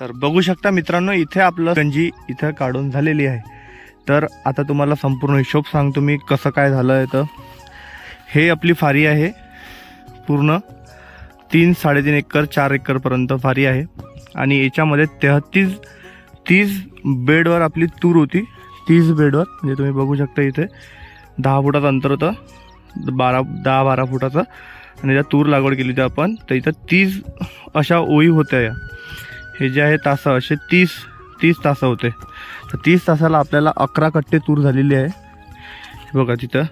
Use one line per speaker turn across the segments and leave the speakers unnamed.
तर बघू शकता मित्रांनो इथे आपलं गंजी इथं काढून झालेली आहे. तर आता तुम्हाला संपूर्ण हिशोब सांगतो मी कसं काय झालं आहे तर हे आपली फारी आहे. पूर्ण तीन साडेतीन एकर चार एकरपर्यंत फारी आहे. आणि याच्यामध्ये तेहतीस तीस बेडवर आपली तूर होती. तीस बेडवर म्हणजे तुम्ही बघू शकता इथे. दहा फुटाचं अंतर होतं. बारा दहा बारा फुटाचं. आणि त्या तूर लागवड केली होती आपण. तर इथं तीस अशा ओळी होत्या या. हे जे आहे तासं असे तीस तीस तासं होते. तर तीस तासाला आपल्याला अकरा कट्टे तूर झालेली आहे. बघा तिथं.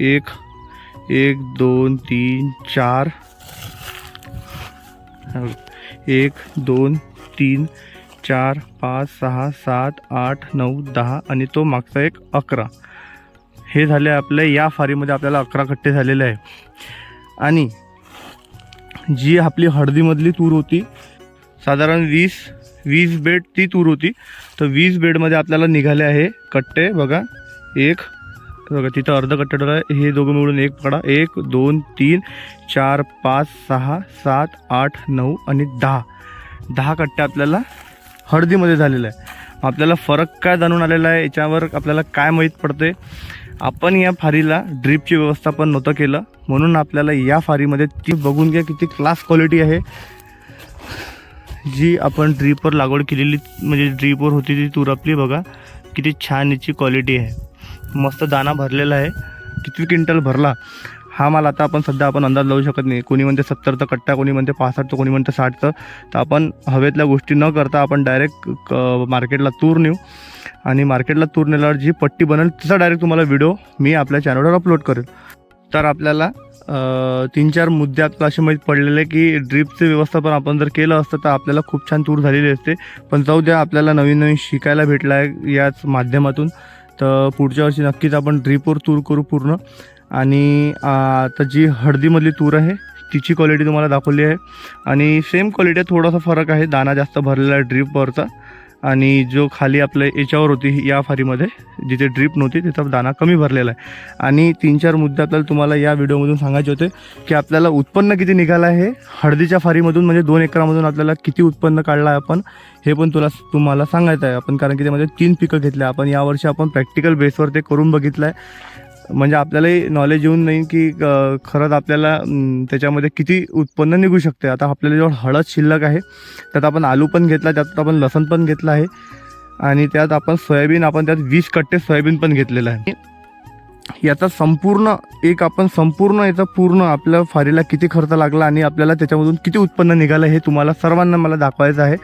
एक एक दोन तीन चार. एक दोन तीन चार पाच सहा सात आठ नऊ दहा आणि तो मागचा एक अकरा. हे झाले आपल्या या फारीमध्ये आपल्याला अकरा कट्टे झालेले आहे. आणि जी आपली हळदीमधली तूर होती साधारण वीस वीस बेड ती तूर होती. तर वीस बेडमध्ये आपल्याला निघाले आहे कट्टे बघा. एक बघा तिथं अर्ध कट्टे ठेवलं आहे. हे दोघं मिळून एक पकडा. एक दोन तीन चार पाच सहा सात आठ नऊ आणि दहा. दहा कट्टे आपल्याला हळदीमध्ये झालेलं आहे. आपल्याला फरक काय जाणून आलेला आहे? याच्यावर आपल्याला काय माहीत पडते आपण या फारीला ड्रीपची व्यवस्था पण नव्हतं केलं. म्हणून आपल्याला या फारीमध्ये ती बघून घ्या किती क्लास क्वालिटी आहे. जी आपण ड्रीपवर लागवड केलेली म्हणजे ड्रीपवर होती ती तूर आपली बघा. किती छान याची क्वालिटी आहे. मस्त दाना भरलेला आहे. किती क्विंटल भरला. हा माल आता आपण सध्या आपण अंदाज लावू शकत नाही. कोणी म्हणते सत्तरचा कट्टा कोणी म्हणते पासष्ट तर कोणी म्हणते साठचं तर. आपण हवेतल्या गोष्टी न करता आपण डायरेक्ट क मार्केटला तूर नेऊ. आणि मार्केटला तूर नेल्यावर जी पट्टी बनेल तिचा डायरेक्ट तुम्हाला व्हिडिओ मी आपल्या चॅनलवर अपलोड करेल. तर आपल्याला तीन चार मुद्दे आपल्याला असे माहीत पडलेले की ड्रीपचे व्यवस्थापन आपण जर केलं असतं तर आपल्याला खूप छान तूर झालेली असते. पण जाऊ द्या आपल्याला नवीन नवीन शिकायला भेटलं आहे याच माध्यमातून. तर पुढच्या वर्षी नक्कीच आपण ड्रीपवर तूर करू पूर्ण. आणि आता जी हळदीमधली तूर आहे तिची क्वालिटी तुम्हाला दाखवली आहे. आणि सेम क्वालिटी थोडासा फरक आहे. दाना जास्त भरलेला आहे ड्रीपवरचा. आणि जो खाली आपल्या याच्यावर होती या फारीमध्ये जिथे ड्रीप नव्हती तिथं दाना कमी भरलेला आहे. आणि तीन चार मुद्दे आपल्याला तुम्हाला या व्हिडिओमधून सांगायचे होते की आपल्याला उत्पन्न किती निघालं आहे हळदीच्या फारीमधून म्हणजे दोन एकरामधून आपल्याला किती उत्पन्न काढलं आहे आपण हे पण तुला तुम्हाला सांगायचं आहे. आपण कारण की त्यामध्ये तीन पिकं घेतल्या आपण यावर्षी आपण प्रॅक्टिकल बेसवर ते करून बघितलं आहे म्हणजे आपल्यालाही नॉलेज येऊन नाही की खरंच आपल्याला त्याच्यामध्ये किती उत्पन्न निघू शकते. आता आपल्याला जेव्हा हळद शिल्लक आहे त्यात आपण आलू पण घेतला त्यात आपण लसण पण घेतलं आहे आणि त्यात आपण सोयाबीन आपण त्यात वीस कट्टे सोयाबीन पण घेतलेलं आहे. याचा संपूर्ण एक आपण संपूर्ण याचा पूर्ण आपल्या फारीला किती खर्च लागला आणि आपल्याला त्याच्यामधून किती उत्पन्न निघालं हे तुम्हाला सर्वांना मला दाखवायचं आहे.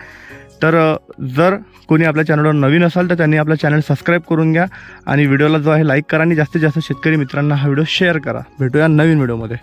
तर जर कोणी आपल्या चॅनलवर नवीन असाल तर त्यांनी आपला चॅनल सबस्क्राईब करून घ्या. आणि व्हिडिओला जो आहे लाईक करा आणि जास्तीत जास्त शेतकरी मित्रांना हा व्हिडिओ शेअर करा. भेटूया नवीन व्हिडिओमध्ये.